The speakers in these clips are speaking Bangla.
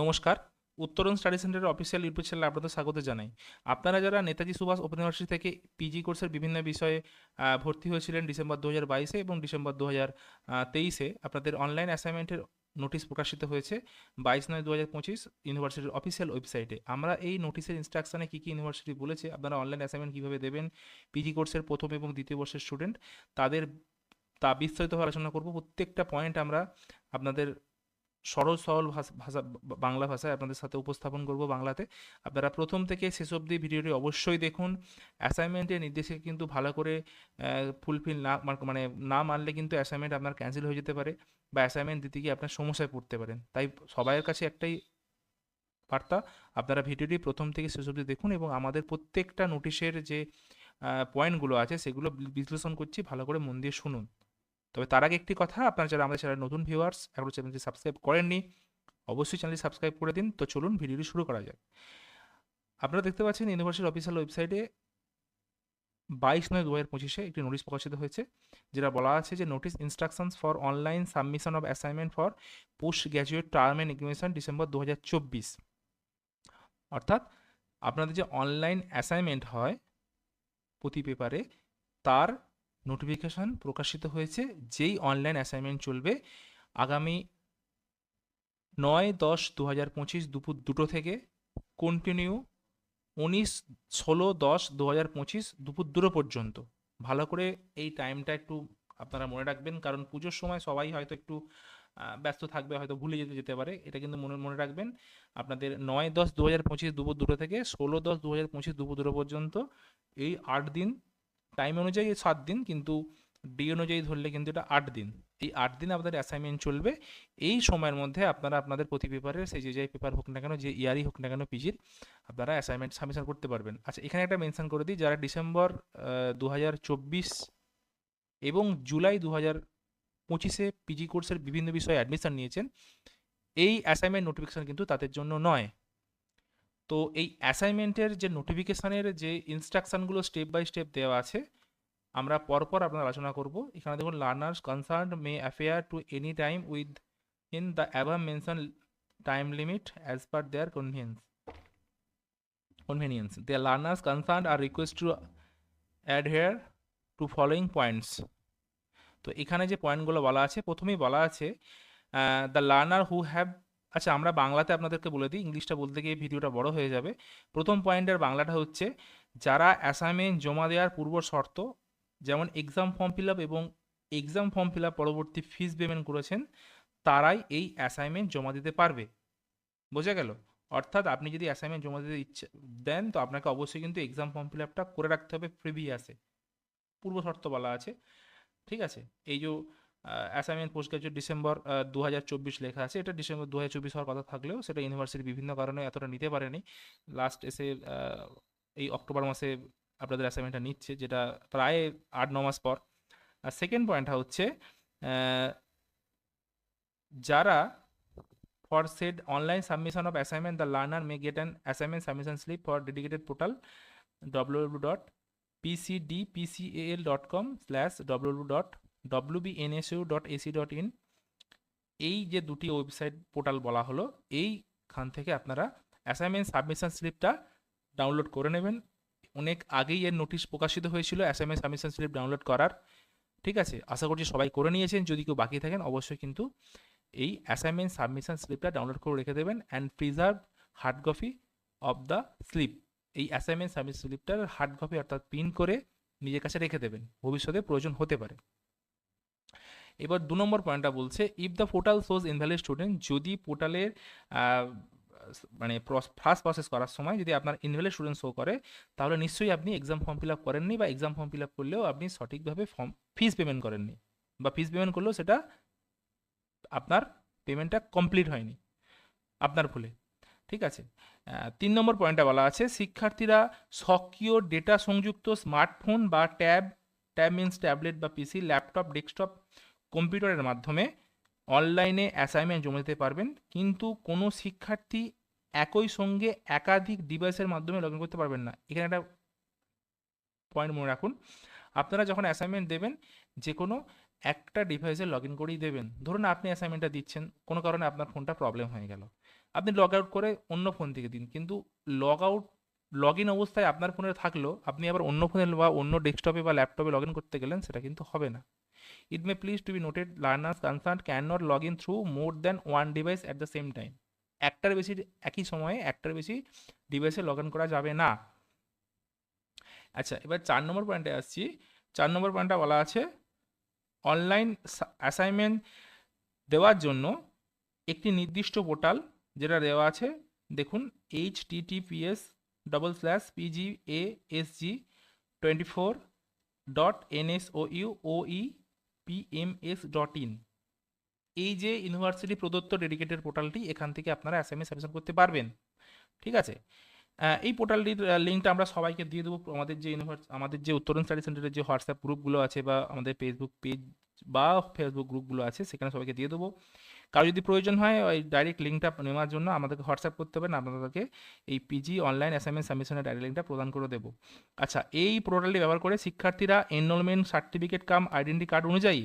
নমস্কার, উত্তরণ স্টাডি সেন্টারের অফিসিয়াল ইউটিউব চ্যানেলে আপনাদের স্বাগত জানাই। আপনারা যারা নেতাজি সুভাষ ওপেন ইউনিভার্সিটি থেকে পিজি কোর্সের বিভিন্ন বিষয়ে ভর্তি হয়েছিলেন ডিসেম্বর দু হাজার বাইশে এবং ডিসেম্বর দু হাজার তেইশে, আপনাদের অনলাইন অ্যাসাইনমেন্টের নোটিশ প্রকাশিত হয়েছে বাইশ নয় দু হাজার পঁচিশ ইউনিভার্সিটির অফিসিয়াল ওয়েবসাইটে আমরা এই নোটিশের ইনস্ট্রাকশনে কী কী ইউনিভার্সিটি বলেছে, আপনারা অনলাইন অ্যাসাইনমেন্ট কীভাবে দেবেন পিজি কোর্সের প্রথম এবং দ্বিতীয় বর্ষের স্টুডেন্ট তাদের তা বিস্তারিতভাবে আলোচনা করব। প্রত্যেকটা পয়েন্ট আমরা আপনাদের সরল সরল ভাষা বাংলা ভাষায় আপনাদের সাথে উপস্থাপন করব বাংলাতে। আপনারা প্রথম থেকে শেষ অবধি ভিডিওটি অবশ্যই দেখুন। অ্যাসাইনমেন্টের নির্দেশে কিন্তু ভালো করে ফুলফিল না মানে না মানলে কিন্তু অ্যাসাইনমেন্ট আপনার ক্যান্সেল হয়ে যেতে পারে বা অ্যাসাইনমেন্ট দিতে গিয়ে আপনার সমস্যায় পড়তে পারেন। তাই সবাইয়ের কাছে একটাই বার্তা, আপনারা ভিডিওটি প্রথম থেকে শেষ অবধি দেখুন এবং আমাদের প্রত্যেকটা নোটিশের যে পয়েন্টগুলো আছে সেগুলো বিশ্লেষণ করছি, ভালো করে মন দিয়ে শুনুন। তবে তার আগে একটি কথা, আপনারা যারা আমাদের চ্যানেল নতুন ভিউয়ার্স এখনও চ্যানেলটি সাবস্ক্রাইব করেননি, অবশ্যই চ্যানেলটি সাবস্ক্রাইব করে দিন। তো চলুন ভিডিওটি শুরু করা যাক। আপনারা দেখতে পাচ্ছেন ইউনিভার্সিটির অফিসিয়াল ওয়েবসাইটে বাইশ নয় দু হাজার পঁচিশে একটি নোটিশ প্রকাশিত হয়েছে, যেটা বলা আছে যে notice instructions for online submission of assignment for post graduate term end examination December দু হাজার চব্বিশ। অর্থাৎ আপনাদের যে অনলাইন অ্যাসাইনমেন্ট হয় প্রতি পেপারে তার নোটিফিকেশন প্রকাশিত হয়েছে, যেই অনলাইন অ্যাসাইনমেন্ট চলবে আগামী নয় দশ দু হাজার পঁচিশ দুপুর দুটো থেকে কন্টিনিউ উনিশ ষোলো দশ দু হাজার পঁচিশ দুপুর দুটো পর্যন্ত। ভালো করে এই টাইমটা একটু আপনারা মনে রাখবেন, কারণ পুজোর সময় সবাই হয়তো একটু ব্যস্ত থাকবে, হয়তো ভুলে যেতে যেতে পারে, এটা কিন্তু মনে মনে রাখবেন। আপনাদের নয় দশ দু হাজার পঁচিশ দুপুর দুটো থেকে ষোলো দশ দু হাজার পঁচিশ দুপুর দুটো পর্যন্ত এই আট দিন টাইম অনুযায়ী সাত দিন, কিন্তু ডে অনুযায়ী ধরলে কিন্তু এটা আট দিন। এই আট দিন আপনাদের অ্যাসাইনমেন্ট চলবে। এই সময়ের মধ্যে আপনারা আপনাদের প্রতি পেপারের সেই যে যে পেপার হোক না কেন, যে ইয়ারই হোক না কেন পিজির আপনারা অ্যাসাইনমেন্ট সাবমিশন করতে পারবেন। আচ্ছা এখানে একটা মেনশন করে দিই, যারা ডিসেম্বর দু হাজার চব্বিশ এবং জুলাই দু হাজার পঁচিশে পিজি কোর্সের বিভিন্ন বিষয়ে অ্যাডমিশন নিয়েছেন, এই অ্যাসাইনমেন্ট নোটিফিকেশন কিন্তু তাদের জন্য নয়। তো এই অ্যাসাইনমেন্টের যে নোটিফিকেশানের যে ইনস্ট্রাকশনগুলো স্টেপ বাই স্টেপ দেওয়া আছে, আমরা পরপর আপনার আলোচনা করব। এখানে দেখুন learners concern may appear to any time within the above mentioned time limit as per their convenience convenience. The learners concerned are requested to adhere to following points. তো এখানে যে পয়েন্টগুলো বলা আছে, প্রথমেই বলা আছে দ্য লার্নার হু হ্যাভ আচ্ছা আমরা বাংলাতে আপনাদেরকে বলে দিই, ইংলিশটা বলতে গিয়ে ভিডিওটা বড় হয়ে যাবে। প্রথম পয়েন্টের বাংলাটা হচ্ছে, যারা অ্যাসাইনমেন্ট জমা দেওয়ার পূর্ব শর্ত, যেমন এক্সাম ফর্ম ফিল আপ এবং এক্সাম ফর্ম ফিল আপ পরবর্তী ফিস পেমেন্ট করেছেন, তারাই এই অ্যাসাইনমেন্ট জমা দিতে পারবে। বোঝা গেল? অর্থাৎ আপনি যদি অ্যাসাইনমেন্ট জমা দিতে ইচ্ছে, দেন, তো আপনাকে অবশ্যই কিন্তু এক্সাম ফর্ম ফিল আপটা করে রাখতে হবে প্রিভিয়াসে পূর্ব শর্ত বলা আছে। ঠিক আছে? এই যে অ্যাসাইনমেন্ট পোস্ট গ্রাজুয়েট ডিসেম্বর দু লেখা আছে এটা ডিসেম্বর দু হাজার চব্বিশ হওয়ার কথা থাকলেও সেটা ইউনিভার্সিটির বিভিন্ন কারণে এতটা নিতে পারেনি। লাস্ট এসে এই অক্টোবর মাসে আপনাদের অ্যাসাইনমেন্টটা নিচ্ছে যেটা প্রায় আট ন মাস পর। আর সেকেন্ড পয়েন্টটা হচ্ছে যারা for said online submission uh, যারা for said online submission of assignment the learner may get an assignment submission slip for dedicated portal www.pcdpcal.com slash www.wbnsu.ac.in এই যে দুটি ওয়েবসাইট পোর্টাল বলা হলো, এইখান থেকে আপনারা অ্যাসাইনমেন্ট সাবমিশন স্লিপটা ডাউনলোড করে নেবেন। অনেক আগেই এর নোটিশ প্রকাশিত হয়েছিল অ্যাসাইনমেন্ট সাবমিশন স্লিপ ডাউনলোড করার। ঠিক আছে? আশা করছি সবাই করে নিয়েছেন। যদি কেউ বাকি থাকেন, অবশ্যই কিন্তু এই অ্যাসাইনমেন্ট সাবমিশন স্লিপটা ডাউনলোড করে রেখে দেবেন and preserve hard copy of the slip এই অ্যাসাইনমেন্ট সাবমিশন স্লিপটার হার্ড কপি অর্থাৎ প্রিন্ট করে নিজের কাছে রেখে দেবেন। ভবিষ্যতে প্রয়োজন হতে পারে। এবার দু নম্বর পয়েন্টটা বলছে if the portal shows invalid student যদি পোর্টালের মানে ফার্স্ট প্রসেস করার সময় যদি আপনার ইনভ্যালিড স্টুডেন্ট শো করে, তাহলে নিশ্চয়ই আপনি এক্সাম ফর্ম ফিল আপ করেননি বা এক্সাম ফর্ম ফিল আপ করলেও আপনি সঠিকভাবে ফর্ম ফিস পেমেন্ট করেননি বা ফিস পেমেন্ট করলেও সেটা আপনার পেমেন্টটা কমপ্লিট হয়নি আপনার ভুলে। ঠিক আছে? তিন নম্বর পয়েন্টটা বলা আছে, শিক্ষার্থীরা সক্রিয় ডেটা সংযুক্ত স্মার্টফোন বা ট্যাব ট্যাব মিনস ট্যাবলেট বা পিসি ল্যাপটপ ডেস্কটপ কম্পিউটারের মাধ্যমে অনলাইনে অ্যাসাইনমেন্ট জমা দিতে পারবেন, কিন্তু কোনো শিক্ষার্থী একই সঙ্গে একাধিক ডিভাইসের মাধ্যমে লগ করতে পারবেন না। এখানে একটা পয়েন্ট মনে রাখুন, আপনারা যখন অ্যাসাইনমেন্ট দেবেন যে কোনো একটা ডিভাইসে লগ ইন করেই দেবেন। ধরুন আপনি অ্যাসাইনমেন্টটা দিচ্ছেন, কোনো কারণে আপনার ফোনটা প্রবলেম হয়ে গেল। আপনি লগ আউট করে অন্য ফোন থেকে দিন, কিন্তু লগ আউট লগ ইন অবস্থায় আপনার ফোনে থাকলেও আপনি আবার অন্য ফোনে বা অন্য ডেস্কটপে বা ল্যাপটপে লগ ইন করতে গেলেন, সেটা কিন্তু হবে না। May please to be noted learners concern can not log in through more than one device at the same time একটার বেশি একই সময়ে একটার বেশি ডিভাইসে লগ ইন করা যাবে না। আচ্ছা এবার চার নম্বর পয়েন্টে আসছি। চার নম্বর পয়েন্টটা বলা আছে অনলাইন অ্যাসাইনমেন্ট দেওয়ার জন্য একটি নির্দিষ্ট পোর্টাল যেটা দেওয়া আছে, দেখুন H TTPS double slash PG A S G twenty four dot NSOU ওই পিএমএস ডট ইন এই যে ইউনিভার্সিটি প্রদত্ত ডেডিকেটেড পোর্টালটি এখান থেকে আপনারা অ্যাসাইনমেন্ট সাবমিশন করতে পারবেন। ঠিক আছে? এই পোর্টালটির লিঙ্কটা আমরা সবাইকে দিয়ে দেবো। আমাদের যে ইউনিভার্স আমাদের যে উত্তরণ স্টাডি সেন্টারের যে হোয়াটসঅ্যাপ গ্রুপগুলো আছে বা আমাদের ফেসবুক পেজ বা ফেসবুক গ্রুপগুলো আছে, সেখানে সবাইকে দিয়ে দেবো। কারও যদি প্রয়োজন হয়, ওই ডাইরেক্ট লিঙ্কটা নেওয়ার জন্য আমাদেরকে হোয়াটসঅ্যাপ করতে হবে না আপনাদেরকে এই পিজি অনলাইন অ্যাসাইনমেন্ট সাবমিশনের ডাইরেক্ট লিঙ্কটা প্রদান করে দেবো। আচ্ছা এই পোর্টালটি ব্যবহার করে শিক্ষার্থীরা enrolment certificate cum identity card অনুযায়ী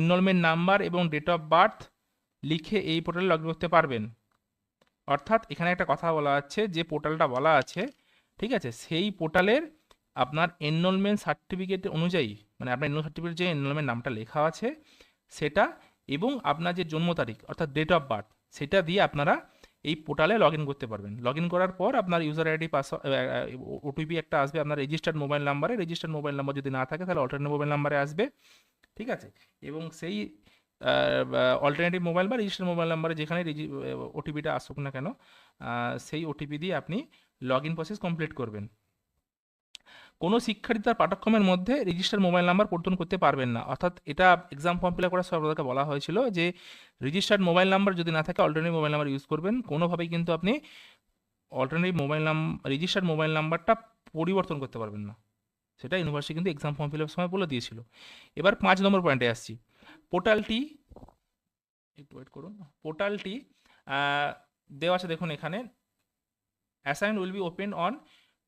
এনরোলমেন্ট নাম্বার এবং ডেট অফ বার্থ লিখে এই পোর্টালে লগ করতে পারবেন। অর্থাৎ এখানে একটা কথা বলা আছে, যে পোর্টালটা বলা আছে, ঠিক আছে, সেই পোর্টালের আপনার এনরোলমেন্ট সার্টিফিকেট অনুযায়ী মানে আপনার এনরোল সার্টিফিকেট যে এনরোলমেন্ট নামটা লেখা আছে, সেটা এবং আপনার যে জন্ম তারিখ, অর্থাৎ ডেট অফ বার্থ সেটা দিয়ে আপনারা এই পোর্টালে লগ করতে পারবেন। লগ করার পর আপনার ইউজার আইডি পাস ওটিপি একটা আসবে আপনার রেজিস্টার্ড মোবাইল নাম্বারে রেজিস্টার্ড মোবাইল নাম্বার যদি না থাকে, তাহলে অল্টারনেট মোবাইল নাম্বারে আসবে। ঠিক আছে? এবং সেই অল্টারনেটিভ মোবাইল বা রেজিস্টার্ড মোবাইল নাম্বারে যেখানে ওটিপিটা আসুক না কেন সেই ওটিপি দিয়ে আপনি লগ ইন প্রসেস কমপ্লিট করবেন। কোনো শিক্ষার্থী তার পাঠ্যক্রমের মধ্যে রেজিস্টার মোবাইল নাম্বার পরিবর্তন করতে পারবেন না। অর্থাৎ এটা এক্সাম ফর্ম ফিল করার আপনাদেরকে বলা হয়েছিল যে রেজিস্টার্ড মোবাইল নাম্বার যদি না থাকে অল্টারনেটিভ মোবাইল নাম্বার ইউজ করবেন। কোনোভাবেই কিন্তু আপনি অল্টারনেটিভ মোবাইল নাম রেজিস্টার্ড মোবাইল নাম্বারটা পরিবর্তন করতে পারবেন না। সেটা ইউনিভার্সিটি কিন্তু এক্সাম ফর্ম ফিল সময় বলে দিয়েছিল। এবার পাঁচ নম্বর পয়েন্টে আসছি। পোর্টালটি, একটু ওয়েট করুন, পোর্টালটি দেওয়া আছে দেখুন এখানে। Assign will be open on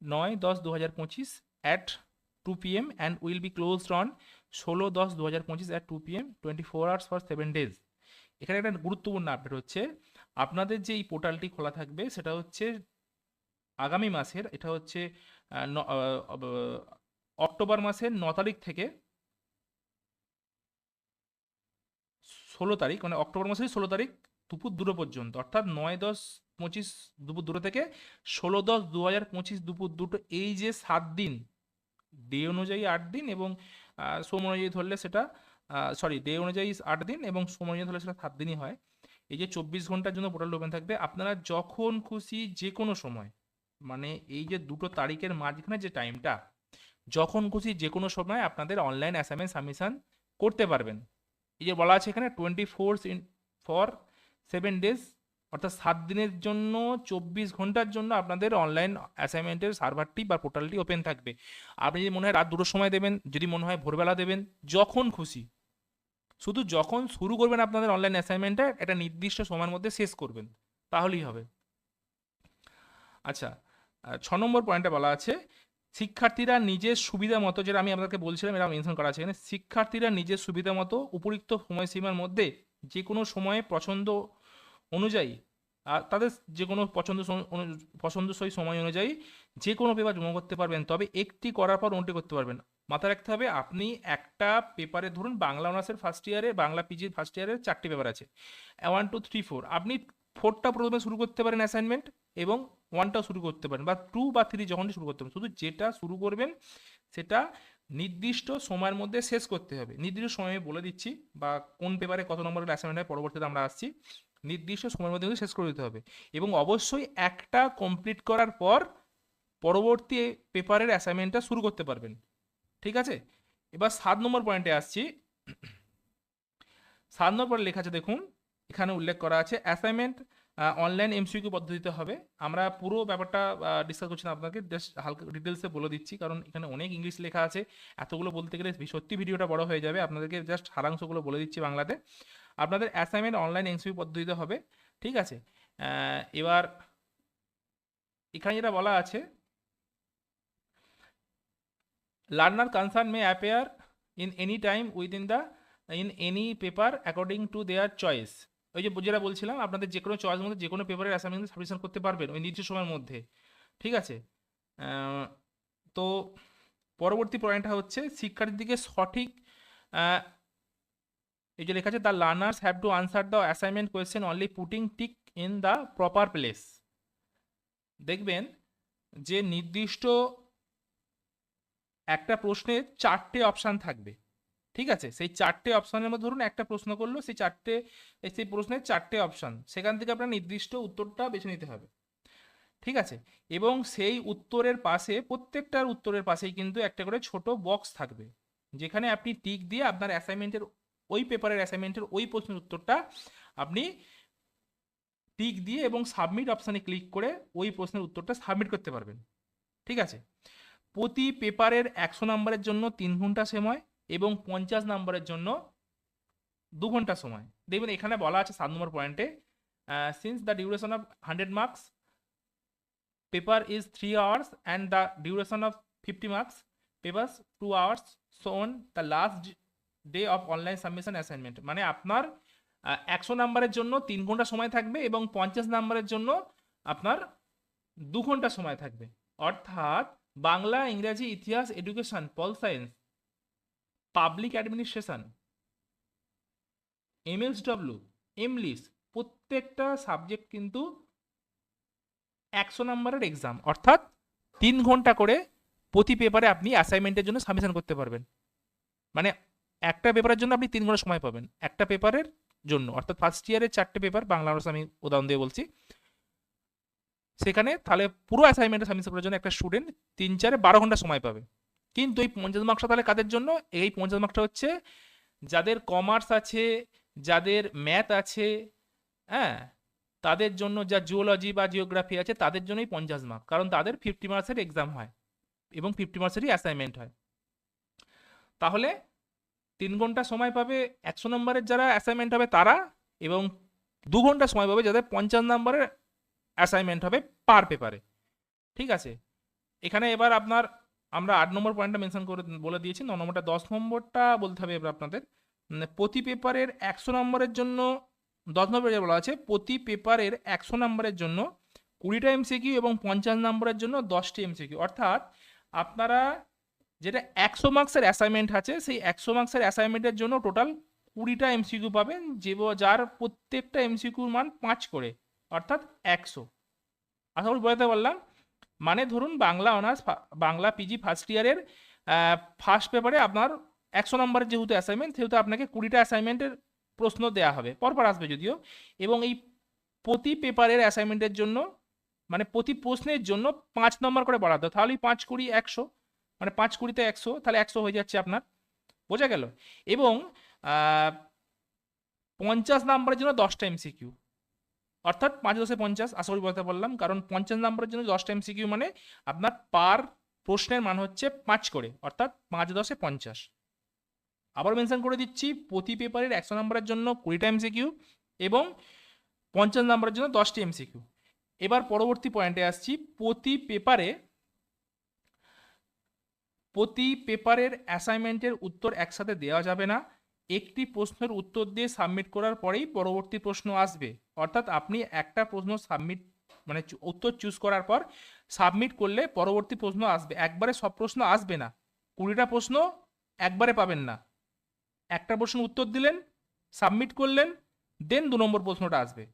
নয় দশ দু হাজার পঁচিশ at two P M and will be closed on ষোলো দশ দু হাজার পঁচিশ at two P M twenty four hours for seven days এখানে একটা গুরুত্বপূর্ণ আপডেট হচ্ছে, আপনাদের যে এই পোর্টালটি খোলা থাকবে, সেটা হচ্ছে আগামী মাসের, এটা হচ্ছে অক্টোবর মাসের ন তারিখ থেকে ষোলো তারিখ মানে অক্টোবর মাসের ষোলো তারিখ দুপুর দুটো পর্যন্ত, অর্থাৎ নয় দশ পঁচিশ দুপুর দুটো থেকে ষোলো দশ দু হাজার পঁচিশ দুপুর দুটো, এই যে সাত দিন ডে অনুযায়ী আট দিন এবং আহ, সোম অনুযায়ী ধরলে সেটা সরি ডে অনুযায়ী আট দিন এবং সোম অনুযায়ী ধরলে সেটা সাত দিনই হয়। এই যে চব্বিশ ঘণ্টার জন্য পোর্টাল ওপেন থাকবে আপনারা যখন খুশি যে কোনো সময় মানে এই যে দুটো তারিখের মাঝখানে যে টাইমটা যখন খুশি যে কোনো সময় আপনাদের অনলাইন অ্যাসাইনমেন্ট সাবমিশন করতে পারবেন। এই যে বলা আছে এখানে twenty four for seven days অর্থাৎ সাত দিনের জন্য, চব্বিশ ঘণ্টার জন্য আপনাদের অনলাইন অ্যাসাইনমেন্টের সার্ভারটি বা পোর্টালটি ওপেন থাকবে। আপনি যদি মনে হয় রাত দুটোর সময় দেবেন, যদি মনে হয় ভোরবেলা দেবেন, যখন খুশি। শুধু যখন শুরু করবেন আপনাদের অনলাইন অ্যাসাইনমেন্টটা একটা নির্দিষ্ট সময়ের মধ্যে শেষ করবেন। তাহলেই হবে। আচ্ছা ছ নম্বর পয়েন্টে বলা আছে, শিক্ষার্থীরা নিজের সুবিধা মতো, যেটা আমি আপনাদেরকে বলছিলাম এটা মেনশন করা আছে এখানে, শিক্ষার্থীরা নিজের সুবিধা মতো উপরিক্ত সময়সীমার মধ্যে যে কোনো সময়ে পছন্দ অনুযায়ী, আর তাদের যে কোনো পছন্দ পছন্দসই সময় অনুযায়ী যে কোনো পেপার জমা করতে পারবেন। তবে একটি করার পর অন্যটি করতে পারবেন। মাথায় রাখতে হবে, আপনি একটা পেপারে ধরুন বাংলা অনার্সের ফার্স্ট ইয়ারে বাংলা পিজির ফার্স্ট ইয়ারের চারটি পেপার আছে। ওয়ান টু থ্রি ফোর আপনি ফোরটা প্রথমে শুরু করতে পারেন অ্যাসাইনমেন্ট এবং ওয়ানটাও শুরু করতে পারেন বা টু বা থ্রি যখনই শুরু করতে পারেন। শুধু যেটা শুরু করবেন, সেটা নির্দিষ্ট সময়ের মধ্যে শেষ করতে হবে। নির্দিষ্ট সময়ে বলে দিচ্ছি বা কোন পেপারে কত নম্বরের অ্যাসাইনমেন্ট হয়, পরবর্তীতে আমরা আসছি। নির্দিষ্ট সময়ের মধ্যে শেষ করে দিতে হবে। এবং অবশ্যই একটা কমপ্লিট করার পর পরবর্তী পেপারের অ্যাসাইনমেন্টটা শুরু করতে পারবেন। ঠিক আছে? এবার সাত নম্বর পয়েন্টে আসছি। সাত নম্বর পয়েন্ট লেখা আছে, দেখুন, এখানে উল্লেখ করা আছে অ্যাসাইনমেন্ট অনলাইন এমসিকিউ পদ্ধতিতে হবে। আমরা পুরো ব্যাপারটা ডিসকাস করছি না, আপনাকে জাস্ট হালকা ডিটেলসে বলে দিচ্ছি, কারণ এখানে অনেক ইংলিশ লেখা আছে। এতগুলো বলতে গেলে সত্যি ভিডিওটা বড় হয়ে যাবে। আপনাদেরকে জাস্ট সারাংশগুলো বলে দিচ্ছি বাংলাতে। আপনাদের অ্যাসাইনমেন্ট অনলাইন এমসিকিউ পদ্ধতিতে হবে, ঠিক আছে? এবার এখানে যেটা বলা আছে learner concern may appear in any time within the in any paper according to their choice ওই যে যেটা বলছিলাম, আপনাদের যে কোনো চয়েস মধ্যে যে কোনো পেপারের অ্যাসাইনমেন্ট সাবমিশন করতে পারবেন ওই নির্দিষ্ট সময়ের মধ্যে, ঠিক আছে? তো পরবর্তী পয়েন্টটা হচ্ছে, শিক্ষার্থীদেরকে সঠিক এই যে লেখা আছে the learners have to answer the assignment question only putting tick in the proper place দেখবেন যে নির্দিষ্ট একটা প্রশ্নে চারটে অপশান থাকবে, ঠিক আছে? সেই চারটে অপশানের মধ্যে ধরুন একটা প্রশ্ন করল, সেই চারটে, সেই প্রশ্নের চারটে অপশান সেখান থেকে আপনার নির্দিষ্ট উত্তরটা বেছে নিতে হবে, ঠিক আছে? এবং সেই উত্তরের পাশে, প্রত্যেকটার উত্তরের পাশেই কিন্তু একটা করে ছোট বক্স থাকবে, যেখানে আপনি টিক দিয়ে আপনার অ্যাসাইনমেন্টের ওই পেপারের অ্যাসাইনমেন্টের ওই প্রশ্নের উত্তরটা আপনি টিক দিয়ে এবং সাবমিট অপশানে ক্লিক করে ওই প্রশ্নের উত্তরটা সাবমিট করতে পারবেন। ঠিক আছে? প্রতি পেপারের একশো নম্বরের জন্য তিন ঘণ্টা সময় এবং পঞ্চাশ নম্বরের জন্য দু ঘণ্টা সময়। দেখবেন এখানে বলা আছে সাত নম্বর পয়েন্টে since the duration of hundred marks paper is three hours and the duration of fifty marks papers two hours soon the last day of online submission assignment মানে আপনার একশো নাম্বারের জন্য তিন ঘণ্টা সময় থাকবে এবং পঞ্চাশ নাম্বারের জন্য আপনার দু ঘণ্টা সময় থাকবে। অর্থাৎ বাংলা, ইংরাজি, ইতিহাস education pol science public administration MSW MLIS প্রত্যেকটা সাবজেক্ট কিন্তু একশো নম্বরের এক্সাম অর্থাৎ তিন ঘণ্টা করে প্রতি পেপারে আপনি অ্যাসাইনমেন্টের জন্য সাবমিশন করতে পারবেন। মানে একটা পেপারের জন্য আপনি তিন ঘণ্টা সময় পাবেন। একটা পেপারের জন্য। অর্থাৎ ফার্স্ট ইয়ারের চারটে পেপার বাংলা অনার্স আমি উদাহরণ দিয়ে বলছি। সেখানে তাহলে পুরো অ্যাসাইনমেন্টে সাবমিশন করার জন্য একটা স্টুডেন্ট তিন, চারে বারো ঘণ্টা সময় পাবে। কিন্তু এই পঞ্চাশ মার্কসটা তাহলে কাদের জন্য? এই পঞ্চাশ মার্কসটা হচ্ছে যাদের কমার্স আছে, যাদের ম্যাথ আছে হ্যাঁ? তাদের জন্য যা জিওলজি বা জিওগ্রাফি আছে, তাদের জন্যই পঞ্চাশ মার্ক কারণ তাদের ফিফটি মার্কসের এক্সাম হয় এবং ফিফটি মার্কসেরই অ্যাসাইনমেন্ট হয়। তাহলে তিন ঘণ্টা সময় পাবে একশো নম্বরের যারা অ্যাসাইনমেন্ট হবে তারা এবং দু ঘণ্টা সময় পাবে যাদের পঞ্চাশ নম্বরের অ্যাসাইনমেন্ট হবে পার পেপারে ঠিক আছে? এখানে এবার আপনার আমরা আট নম্বর পয়েন্টটা মেনশন করে বলে দিয়েছি ন নম্বরটা দশ নম্বরটা বলতে হবে এবার আপনাদের। উম, প্রতি পেপারের একশো নম্বরের জন্য দশ নম্বরে বলা আছে প্রতি পেপারের একশো নম্বরের জন্য কুড়িটা এমসিকিউ এবং পঞ্চাশ নম্বরের জন্য দশটি এমসিকিউ অর্থাৎ আপনারা যেটা একশো মার্কসের অ্যাসাইনমেন্ট আছে, সেই একশো মার্কসের অ্যাসাইনমেন্টের জন্য টোটাল কুড়িটা এমসিকিউ পাবেন, যে যার প্রত্যেকটা এমসিকিউর মান পাঁচ করে, অর্থাৎ একশো। আশা করি বোঝাতে পারলাম? মানে ধরুন Bangla honours Bangla PG first ইয়ারের ফার্স্ট পেপারে আপনার একশো নম্বরের যেহেতু অ্যাসাইনমেন্ট সেহেতু আপনাকে কুড়িটা অ্যাসাইনমেন্টের প্রশ্ন দেওয়া হবে, পরপর আসবে যদিও। এবং এই প্রতি পেপারের অ্যাসাইনমেন্টের জন্য মানে প্রতি প্রশ্নের জন্য পাঁচ নম্বর করে বরাদ্দ, তাহলে পাঁচ কুড়ি একশো। মানে পাঁচ কুড়িতে একশো, তাহলে একশো হয়ে যাচ্ছে আপনার। বোঝা গেল? এবং পঞ্চাশ নাম্বারের জন্য দশটা এমসিকিউ অর্থাৎ পাঁচ দশে পঞ্চাশ, আশা করি বলতে পারলাম। কারণ পঞ্চাশ নাম্বারের জন্য দশটা এমসিকিউ মানে আপনার পার প্রশ্নের মান হচ্ছে পাঁচ করে, অর্থাৎ পাঁচ দশে পঞ্চাশ। আবার মেনশন করে দিচ্ছি, প্রতি পেপারের একশো নাম্বারের জন্য কুড়িটা এমসিকিউ এবং পঞ্চাশ নাম্বারের জন্য দশটি এমসিকিউ এবার পরবর্তী পয়েন্টে আসছি, প্রতি পেপারে প্রতি পেপারের অ্যাসাইনমেন্টের উত্তর একসাথে দেওয়া যাবে না। একটি প্রশ্নের উত্তর দিয়ে সাবমিট করার পরেই পরবর্তী প্রশ্ন আসবে। অর্থাৎ আপনি একটা প্রশ্ন সাবমিট মানে উত্তর চুজ করার পর সাবমিট করলে পরবর্তী প্রশ্ন আসবে। একবারে সব প্রশ্ন আসবে না। কুড়িটা প্রশ্ন একবারে পাবেন না। একটা প্রশ্ন উত্তর দিলেন, সাবমিট করলেন, দেন দু নম্বর প্রশ্নটা আসবে।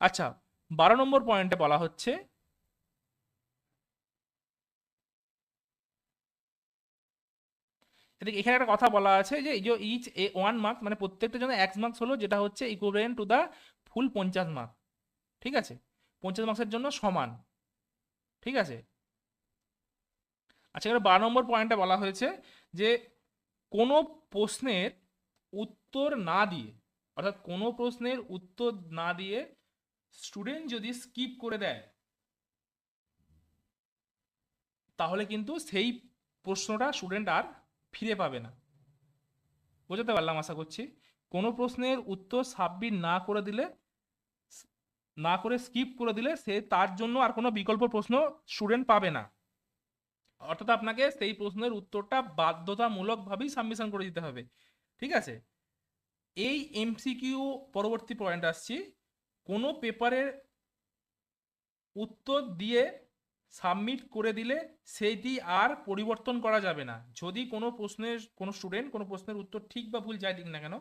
আচ্ছা বারো নম্বর পয়েন্টে বলা হচ্ছে এখানে একটা কথা বলা আছে যে যে ইচ এ ওয়ান মার্কস মানে প্রত্যেকটা জন্য এক মার্কস হলো, যেটা হচ্ছে ইকুইভ্যালেন্ট টু দা ফুল পঞ্চাশ মার্ক ঠিক আছে? পঞ্চাশ মার্কসের জন্য সমান, ঠিক আছে? আচ্ছা এখানে বারো নম্বর পয়েন্টে বলা হয়েছে যে কোনো প্রশ্নের উত্তর না দিয়ে, অর্থাৎ কোনো প্রশ্নের উত্তর না দিয়ে স্টুডেন্ট যদি স্কিপ করে দেয়, তাহলে কিন্তু সেই প্রশ্নটা স্টুডেন্ট আর ফিরে পাবে না। বোঝাতে পারলাম আশা করছি। কোনো প্রশ্নের উত্তর সাবমিট না করে দিলে, না করে স্কিপ করে দিলে সে তার জন্য আর কোনো বিকল্প প্রশ্ন স্টুডেন্ট পাবে না। অর্থাৎ আপনাকে সেই প্রশ্নের উত্তরটা বাধ্যতামূলকভাবেই সাবমিশন করে দিতে হবে। ঠিক আছে? এই এমসিকিউ পরবর্তী পয়েন্ট আসছি। কোনো পেপারের উত্তর দিয়ে সাবমিট করে দিলে সেইটি আর পরিবর্তন করা যাবে না। যদি কোনো প্রশ্নের, কোনো স্টুডেন্ট কোনো প্রশ্নের উত্তর ঠিক বা ভুল যাই দিক না কেন,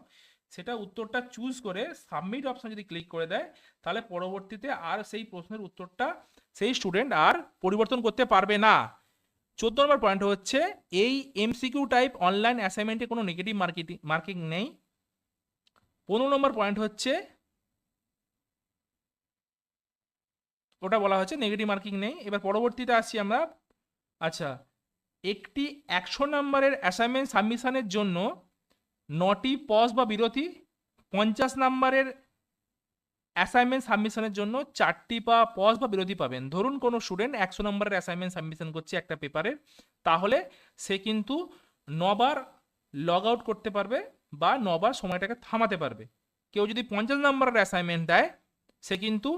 সেটা উত্তরটা চুজ করে সাবমিট অপশন যদি ক্লিক করে দেয়, তাহলে পরবর্তীতে আর সেই প্রশ্নের উত্তরটা সেই স্টুডেন্ট আর পরিবর্তন করতে পারবে না। চোদ্দ নম্বর পয়েন্ট হচ্ছে, এই এমসিকিউ টাইপ অনলাইন অ্যাসাইনমেন্টে কোনো নেগেটিভ মার্কেটিং মার্কিং নেই। পনেরো নম্বর পয়েন্ট হচ্ছে ওটা বলা হচ্ছে নেগেটিভ মার্কিং নেই। এবার পরবর্তীতে আসছি আমরা। আচ্ছা একটি একশো নম্বরের অ্যাসাইনমেন্ট সাবমিশনের জন্য নটি পজ বা বিরতি, পঞ্চাশ নম্বরের অ্যাসাইনমেন্ট সাবমিশনের জন্য চারটি বা পজ বা বিরতি পাবেন। ধরুন কোনো স্টুডেন্ট একশো নম্বরের অ্যাসাইনমেন্ট সাবমিশন করছে একটা পেপারে তাহলে সে কিন্তু নবার লগ আউট করতে পারবে বা নবার সময়টাকে থামাতে পারবে। কেউ যদি পঞ্চাশ নম্বরের অ্যাসাইনমেন্ট দেয়, সে কিন্তু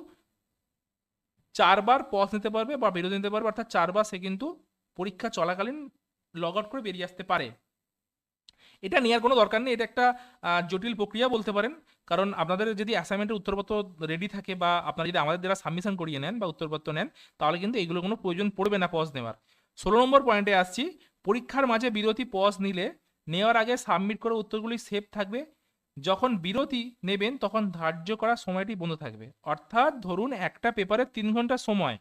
চারবার পজ নিতে পারবে বা বিরতি নিতে পারবে, অর্থাৎ চারবার সে কিন্তু পরীক্ষা চলাকালীন লগ আউট করে বেরিয়ে আসতে পারে। এটা নেওয়ার কোনো দরকার নেই, এটা একটা জটিল প্রক্রিয়া বলতে পারেন। কারণ আপনাদের যদি অ্যাসাইনমেন্টের উত্তরপত্র রেডি থাকে বা আপনারা যদি আমাদের দ্বারা সাবমিশন করিয়ে নেন বা উত্তরপত্র নেন, তাহলে কিন্তু এগুলো কোনো প্রয়োজন পড়বে না পজ নেওয়ার। ষোলো নম্বর পয়েন্টে আসছি, পরীক্ষার মাঝে বিরতি পজ নিলে, নেওয়ার আগে সাবমিট করা উত্তরগুলি সেভ থাকবে যখন বিরতি নেবেন, তখন ধার্য করা সময়টি বন্ধ থাকবে। অর্থাৎ ধরুন একটা পেপারে তিন ঘণ্টা সময়।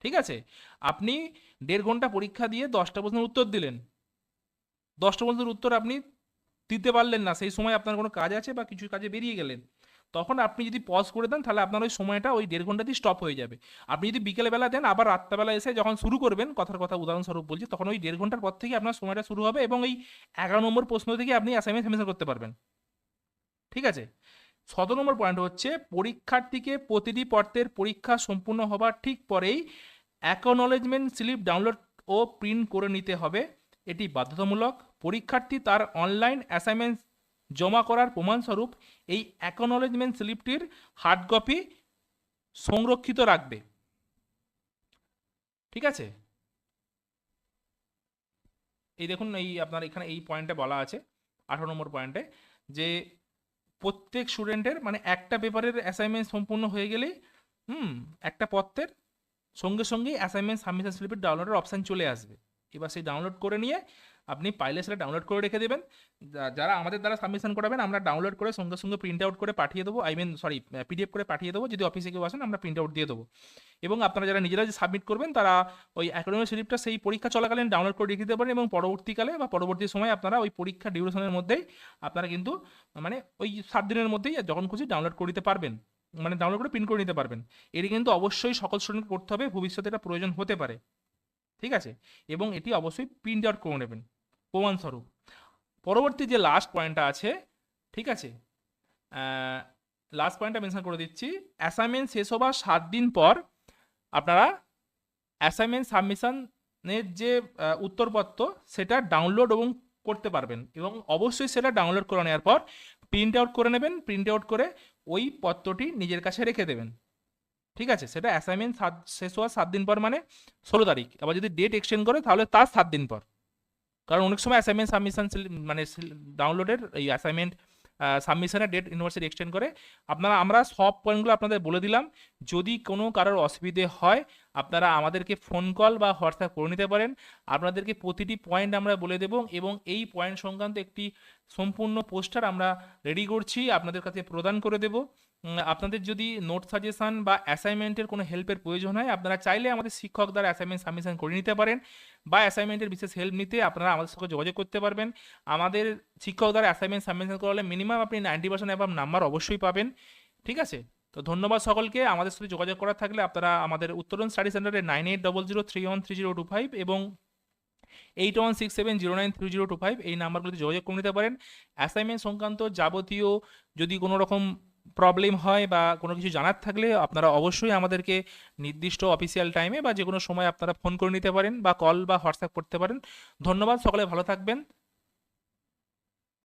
ঠিক আছে? আপনি দেড় ঘণ্টা পরীক্ষা দিয়ে দশটা প্রশ্নের উত্তর দিলেন। দশটা প্রশ্নের উত্তর আপনি দিতে পারলেন না। সেই সময় আপনার কোনো কাজ আছে বা কিছু কাজে বেরিয়ে গেলেন। তখন আপনি যদি পজ করে দেন, তাহলে আপনার ওই সময়টা ওই দেড় ঘন্টাতেই স্টপ হয়ে যাবে। আপনি যদি বিকেলবেলা দেন, আবার রাত্রেবেলা এসে যখন শুরু করবেন, কথার কথা উদাহরণস্বরূপ বলছি, তখন ওই দেড় ঘণ্টার পর থেকে আপনার সময়টা শুরু হবে এবং এই এগারো নম্বর প্রশ্ন থেকে আপনি অ্যাসাইনমেন্ট সাবমিশন করতে পারবেন। ঠিক আছে? সতেরো নম্বর পয়েন্ট হচ্ছে, পরীক্ষার্থীকে প্রতিটি পত্রের পরীক্ষা সম্পূর্ণ হবার ঠিক পরেই অ্যাকনলেজমেন্ট স্লিপ ডাউনলোড ও প্রিন্ট করে নিতে হবে। এটি বাধ্যতামূলক। পরীক্ষার্থী তার অনলাইন অ্যাসাইনমেন্ট জমা করার প্রমাণস্বরূপ এই অ্যাকনলেজমেন্ট স্লিপটির হার্ড কপি সংরক্ষিত রাখবে। ঠিক আছে? এই দেখুন, এই আপনার এখানে এই পয়েন্টে বলা আছে, আঠারো নম্বর পয়েন্টে, যে প্রত্যেক স্টুডেন্টের মানে একটা পেপারের অ্যাসাইনমেন্ট সম্পূর্ণ হয়ে গেলেই হুম, একটা পত্রের সঙ্গে সঙ্গেই অ্যাসাইনমেন্ট সাবমিশন স্লিপের ডাউনলোডের অপশান চলে আসবে। এবার সেই ডাউনলোড করে নিয়ে আপনি পাইলে সেটা ডাউনলোড করে রেখে দেবেন। যারা আমাদের দ্বারা সাবমিশন করাবেন, আমরা ডাউনলোড করে সঙ্গে সঙ্গে প্রিন্ট আউট করে পাঠিয়ে দেবো। আই মিন সরি পিডিএফ করে পাঠিয়ে দেবো। যদি অফিসে কেউ আসেন, আমরা প্রিন্ট আউট দিয়ে দেবো। এবং আপনারা যারা নিজেরা যে সাবমিট করবেন, তারা ওই অ্যাকাডেমিক স্লিপটা সেই পরীক্ষা চলাকালীন ডাউনলোড করে রেখে দিতে পারেন এবং পরবর্তীকালে বা পরবর্তী সময় আপনারা ওই পরীক্ষা ডিউরেশনের মধ্যেই আপনারা কিন্তু মানে ওই সাত দিনের মধ্যেই যখন খুশি ডাউনলোড করে নিতে পারবেন। মানে ডাউনলোড করে প্রিন্ট করে নিতে পারবেন। এটি কিন্তু অবশ্যই সকল স্টুডেন্ট করতে হবে। ভবিষ্যতে এটা প্রয়োজন হতে পারে। ঠিক আছে? এবং এটি অবশ্যই প্রিন্ট আউট করে নেবেন। প্রমাণস্বরূপ। পরবর্তী যে লাস্ট পয়েন্টটা আছে, ঠিক আছে? লাস্ট পয়েন্টটা মেনশন করে দিচ্ছি। অ্যাসাইনমেন্ট শেষ হবার সাত দিন পর আপনারা অ্যাসাইনমেন্ট সাবমিশনের যে উত্তরপত্র, সেটা ডাউনলোড এবং করতে পারবেন। এবং অবশ্যই সেটা ডাউনলোড করে নেওয়ার পর প্রিন্ট আউট করে নেবেন। প্রিন্ট আউট করে ওই পত্রটি নিজের কাছে রেখে দেবেন। ঠিক আছে? সেটা অ্যাসাইনমেন্ট সাত, শেষ হওয়ার সাত দিন পর মানে ষোলো তারিখ। আবার যদি ডেট এক্সটেন্ড করে, তাহলে তার সাত দিন পর। কারণ অনেক সময় অ্যাসাইনমেন্ট সাবমিশন মানে ডাউনলোডের এই অ্যাসাইনমেন্ট সাবমিশনের ডেট ইউনিভার্সিটি এক্সটেন্ড করে। আপনারা, আমরা সব পয়েন্টগুলো আপনাদের বলে দিলাম। যদি কোনো কারোর অসুবিধে হয়, আপনারা আমাদেরকে ফোন কল বা হোয়াটসঅ্যাপ করে নিতে পারেন। আপনাদেরকে প্রতিটি পয়েন্ট আমরা বলে দেব এবং এই পয়েন্ট সংক্রান্ত একটি সম্পূর্ণ পোস্টার আমরা রেডি করছি। আপনাদের কাছে প্রদান করে দেব। আপনাদের যদি নোট সাজেশন বা অ্যাসাইনমেন্টের কোনো হেল্পের প্রয়োজন হয়, আপনারা চাইলে আমাদের শিক্ষক দ্বারা অ্যাসাইনমেন্ট সাবমিশন করে নিতে পারেন বা অ্যাসাইনমেন্টের বিশেষ হেল্প নিতে আপনারা আমাদের সঙ্গে যোগাযোগ করতে পারবেন। আমাদের শিক্ষক দ্বারা অ্যাসাইনমেন্ট সাবমিশন করালে মিনিমাম আপনি নাইনটি পার্সেন্ট অ্যাবাভ নাম্বার অবশ্যই পাবেন। ঠিক আছে? তো ধন্যবাদ সকলকে। আমাদের সাথে যোগাযোগ করার থাকলে আপনারা আমাদের উত্তরণ স্টাডি সেন্টারে nine eight double zero three one three zero two five এবং eight one six seven zero nine three zero two five এই নাম্বারগুলোতে যোগাযোগ করে নিতে পারেন। অ্যাসাইনমেন্ট সংক্রান্ত যাবতীয় যদি কোনো রকম প্রবলেম হয় বা কোনো কিছু জানার থাকলে আপনারা অবশ্যই আমাদেরকে নির্দিষ্ট অফিসিয়াল টাইমে বা যে কোনো সময় আপনারা ফোন করে নিতে পারেন বা কল বা হোয়াটসঅ্যাপ করতে পারেন। ধন্যবাদ, সকলে ভালো থাকবেন।